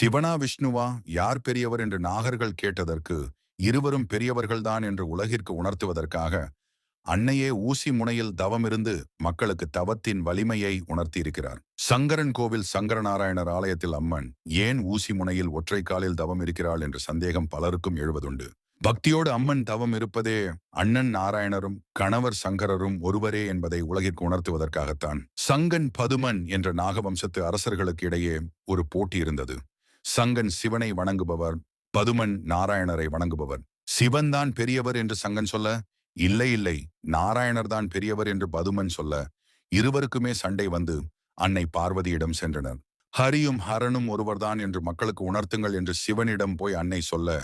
சிவனா விஷ்ணுவா? யார் பெரியவர் என்று நாகர்கள் கேட்டதற்கு இருவரும் பெரியவர்கள்தான் என்று உலகிற்கு உணர்த்துவதற்காக அன்னையே ஊசி முனையில் தவமிருந்து மக்களுக்கு தவத்தின் வலிமையை உணர்த்தியிருக்கிறார். சங்கரன் கோவில் சங்கரநாராயணர் ஆலயத்தில் அம்மன் ஏன் ஊசி முனையில் ஒற்றை காலில் தவம் இருக்கிறாள் என்ற சந்தேகம் பலருக்கும் எழுவதுண்டு. பக்தியோடு அம்மன் தவம் இருப்பதே அண்ணன் நாராயணரும் கணவர் சங்கரரும் ஒருவரே என்பதை உலகிற்கு உணர்த்துவதற்காகத்தான் சங்கன் பதுமன் என்ற நாகவம்சத்து அரசர்களுக்கு இடையே ஒரு போட்டி இருந்தது. சங்கன் சிவனை வணங்குபவர். பதுமன் நாராயணரை வணங்குபவர். சிவன்தான் பெரியவர் என்று சங்கன் சொல்ல? இல்லை இல்லை. நாராயணர் தான் பெரியவர் என்று பதுமன் சொல்ல. இருவருக்குமே சண்டை வந்து அன்னை பார்வதியிடம் சென்றனர். ஹரியும் ஹரனும் ஒருவர்தான் என்று மக்களுக்கு உணர்த்துங்கள் என்று சிவனிடம் போய் அன்னை சொல்ல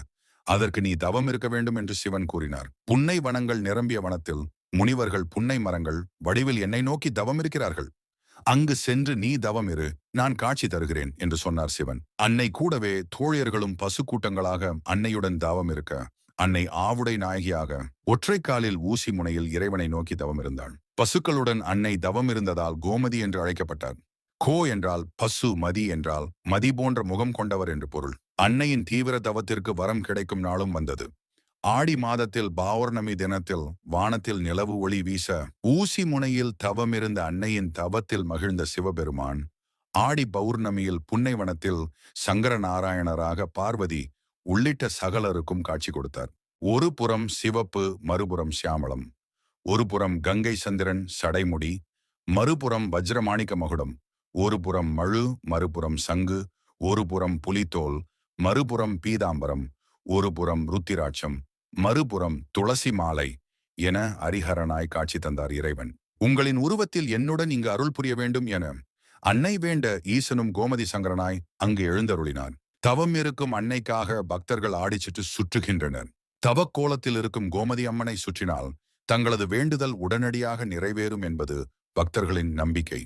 அதற்கு நீ தவம் இருக்க வேண்டும் என்று சிவன் கூறினார். புன்னை வனங்கள் நிரம்பிய வனத்தில் முனிவர்கள் புன்னை மரங்கள் வடிவில் என்னை நோக்கி தவம் இருக்கிறார்கள். அங்கு சென்று நீ தவம் இரு நான் காட்சி தருகிறேன் என்று சொன்னார் சிவன். அன்னை கூடவே தோழியர்களும் பசு கூட்டங்களாக அன்னையுடன் தவம் இருக்க அன்னை ஆவுடை நாயகியாக ஒற்றைக்காலில் ஊசி முனையில் இறைவனை நோக்கி தவம் இருந்தாள். பசுக்களுடன் அன்னை தவம் இருந்ததால் கோமதி என்று அழைக்கப்பட்டார். கோ என்றால் பசு மதி என்றால் மதி போன்ற முகம் கொண்டவர் என்று பொருள். அன்னையின் தீவிர தவத்திற்கு வரம் கிடைக்கும் நாளும் வந்தது. ஆடி மாதத்தில் பௌர்ணமி தினத்தில் வானத்தில் நிலவு ஒளி வீச ஊசி முனையில் தவமிருந்த அன்னையின் தவத்தில் மகிழ்ந்த சிவபெருமான் ஆடி பௌர்ணமியில் புன்னைவனத்தில் சங்கர நாராயணராக பார்வதி உள்ளிட்ட சகலருக்கும் காட்சி கொடுத்தார். ஒரு புறம் சிவப்பு மறுபுறம் சியாமளம். ஒரு புறம் கங்கை சந்திரன் சடைமுடி. மறுபுறம் வஜ்ரமாணிக்க மகுடம். ஒரு புறம் மழு மறுபுறம் சங்கு. ஒரு புறம் புலித்தோல். மறுபுறம் பீதாம்பரம். ஒரு புறம் ருத்திராட்சம். மறுபுறம் துளசி மாலை என அரிஹரனாய் காட்சி தந்தார் இறைவன். உங்களின் உருவத்தில் என்னுடன் இங்கு அருள் புரிய வேண்டும் என அன்னை வேண்ட ஈசனும் கோமதி சங்கரனாய் அங்கு எழுந்தருளினார். தவம் இருக்கும் அன்னைக்காக பக்தர்கள் ஆடிச்சிட்டு சுற்றுகின்றனர். தவக்கோலத்தில் இருக்கும் கோமதி அம்மனை சுற்றினால் தங்களது வேண்டுதல் உடனடியாக நிறைவேறும் என்பது பக்தர்களின் நம்பிக்கை.